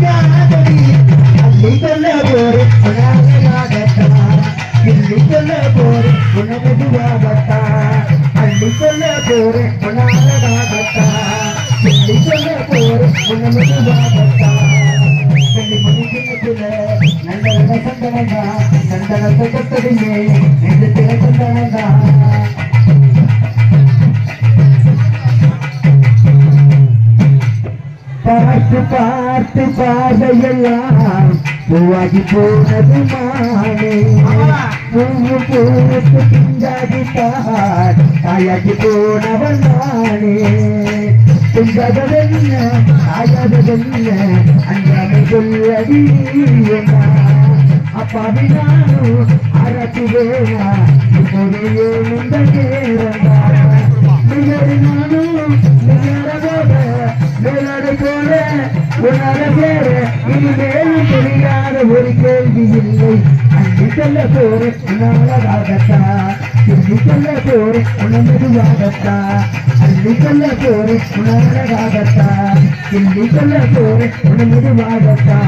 காதலி அள்ளி கொள்ள போரு உணவாகத்தா கிள்ளி கொள்ள போரு உணவுவாகத்தா அள்ளி கொள்ள போரு உணவாகத்தா கிள்ளி கொள்ள போரு உணவுவாகத்தா வெள்ளி நல்ல சந்தனந்தா சந்தனத்தை கத்தடியே நெஞ்சத்தில சந்தனந்தா பார்த்து பார்த்து பாதையெல்லாம் பூவாகி போனது மானே. பூவு பூவுக்கு பிஞ்சாகி பார் தாயாகி போனவன் நானே. பிஞ்சதென்ன தாயாததென்ன அஞ்சாமை சொல்லடி அப்பாவி நானும் அரசு வேணா இப்போது ஏழுந்த நேரந்தா நிகழ் நானும் நிகழவோட மேலாடு போல உன்னால பேர இனிமேலும் தெரியாத ஒரு கேள்வி இல்லை. அன்பு சொல்ல போற உன்னாலதாகத்தா திரும்பி சொல்ல போற உணர்ந்ததுவாகத்தா அன்பு சொல்ல போற உணர்ந்ததாகத்தா திரும்பி சொல்ல போற உணர்ந்ததுவாகத்தா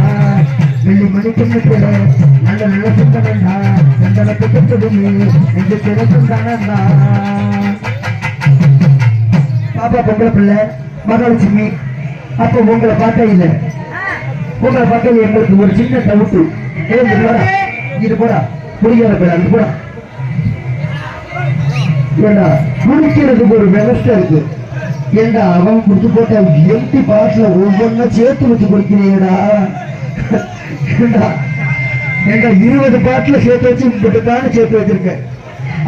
வெள்ளி மணி கிண்ணத்துல நல்ல நல்ல சுத்தனந்தா சந்தனத்தை கெட்டதுமே என்று திறக்கும் தானந்தா பாப்பா பொம்பளை பிள்ளை. மகாலட்சுமி அப்போ உங்களை பார்க்க இல்லை. உங்களை பார்க்கல எங்களுக்கு ஒரு சின்ன டவுட்டு ஏன் இது போடா. இது போடா. புரியாத பிள்ளை அது போடா. ஏண்டா குடிக்கிறதுக்கு ஒரு விவஸ்தை இருக்கு. ஏண்டா அவன் குடிச்சு போட்ட எம்டி பாட்டில ஒவ்வொன்னா சேர்த்து வச்சு குடிக்கிறீங்கடா. ஏண்டா ஏண்டா இருபது பாட்டில சேர்த்து வச்சு இப்படி தானே சேர்த்து வச்சிருக்கேன்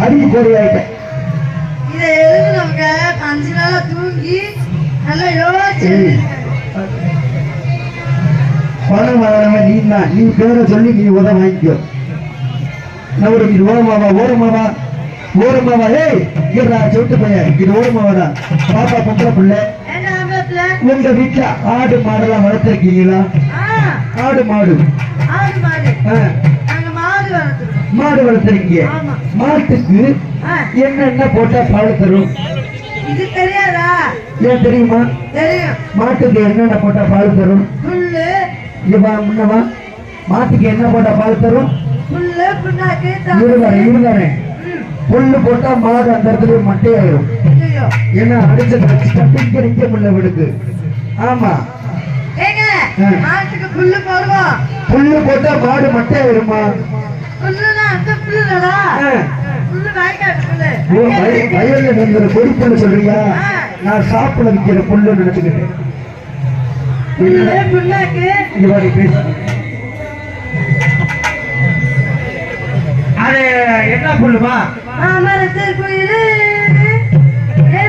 அதுக்கு குறையாயிட்டேன் இதை எதுக்கு நமக்கு அஞ்சு நாளா தூங்கி பணம் வாங்கினவன் நீ தான் நீ பேரை சொல்லி நீ உத வாங்கிக்கோ. ஒரு இது ஓரமாவா ஓரமாவா ஓரமாவா ஏய் இருடா சொட்டு பையன் இது ஓரமாவாடா பாப்பா பொம்பளை பிள்ளை? உங்க வீட்டுல ஆடு மாடெல்லாம் வளர்த்துருக்கீங்களா? ஆடு மாடு. மாடு. வளர்த்துருக்கீங்க. மாட்டுக்கு என்னென்ன போட்டா பால் தரும்? இது தெரியாதா? ஏன் தெரியுமா? தெரியும். மாட்டுக்கு என்னென்ன போட்டா பால் தரும்? புல்லு. இங்க வா முன்னவா மாட்டுக்கு என்ன போட்டா பால் தரும்? புல்லு புண்ணாக்கு இருதாரே. இருதாரே புல்லு போட்டா மாடு அந்த இடத்துல மட்டையாயிரும். ஏன்னா அடிச்ச கட்டிக்க நிக்க முடியல விடுக்கு ஆமா. மாட்டுக்கு புல்லு போடுவோம். புல்லு போட்டா மாடு மட்டையாயிருமா? புல்லுனா அந்த புல்லுடா வயல்ல புல்லு சொல்றியா ஆ. நான் சாப்பிட விற்கிற புல்லு நினைச்சுக்கிட்டேன். அது என்ன புல்லுமா? மாமரத்தில் குயிலு. ஏ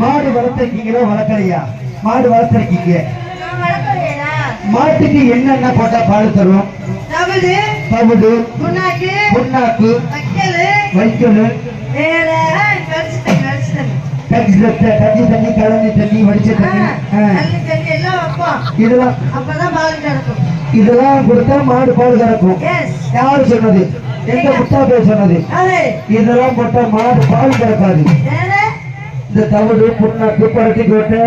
மாடு வளர்த்துருக்கீங்களோ வளர்க்கலையா? மாடு வளர்த்துருக்கீங்க. மாட்டுக்கு என்னென்ன போட்டா பால் தரும்? தவிடு புண்ணாக்கு வைக்கலு கஞ்சி தண்ணி கலந்து தண்ணி வடிச்ச தண்ணி. இதெல்லாம் இதெல்லாம் கொடுத்தா மாடு பால் கறக்கும். யாரு சொன்னது? எந்த முட்டா பேர் சொன்னது? இதெல்லாம் போட்டா மாடு பால் கறக்காது. இந்த தவிடு புண்ணாக்கு பரட்டி கோட்டை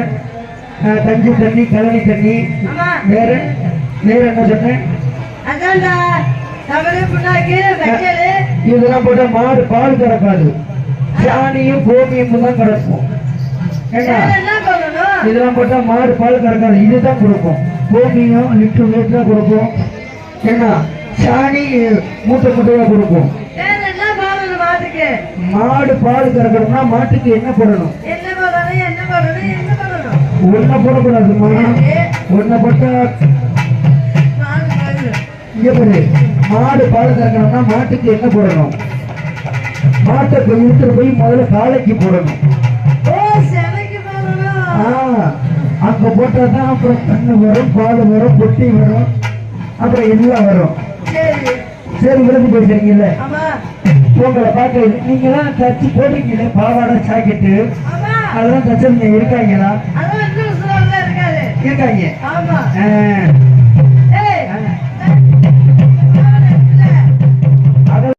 கஞ்சி தண்ணி கழனி தண்ணி. வேற வேற என்ன சொன்னேன்? இதெல்லாம் போட்டா மாடு பால் கறக்காது. சாணியும் கோமியும் தான் கறக்கும் இதெல்லாம் போட்டா மாடு பால் கறக்காது. இதுதான் கொடுக்கும். கோமியம் லிட்டர் லிட்டரா கொடுக்கும். என்ன சாணி மூட்டை மூட்டையா கொடுக்கும் வேற என்ன பண்ணணும் மாட்டுக்கு மாடு பால் கறக்கணும்னா மாட்டுக்கு என்ன போடணும்? என்ன பண்ணணும் என்ன பண்ணணும் என்ன ஒன்றை போடக்கூடாதுமா? ஒன்றை போட்டா மாடு இங்க பால் கறக்கணும்னா மாட்டுக்கு என்ன போடணும்? மாட்டை போய் இழுத்துட்டு போய் முதல்ல காலைக்கு போடணும். அங்க போட்டா தான் அப்புறம் கண்ணு வரும் பால் வரும் பொட்டி வரும் அப்புறம் எல்லாம் வரும். சரி. விழுந்து போயிருக்கீங்கல்ல உங்களை பார்க்க நீங்க தான் தச்சு போட்டிருக்கீங்களே பாவாடை ஜாக்கெட்டு ஆமா. அதெல்லாம் தச்சிருந்தீங்க இருக்காங்களா? இருக்காங்க.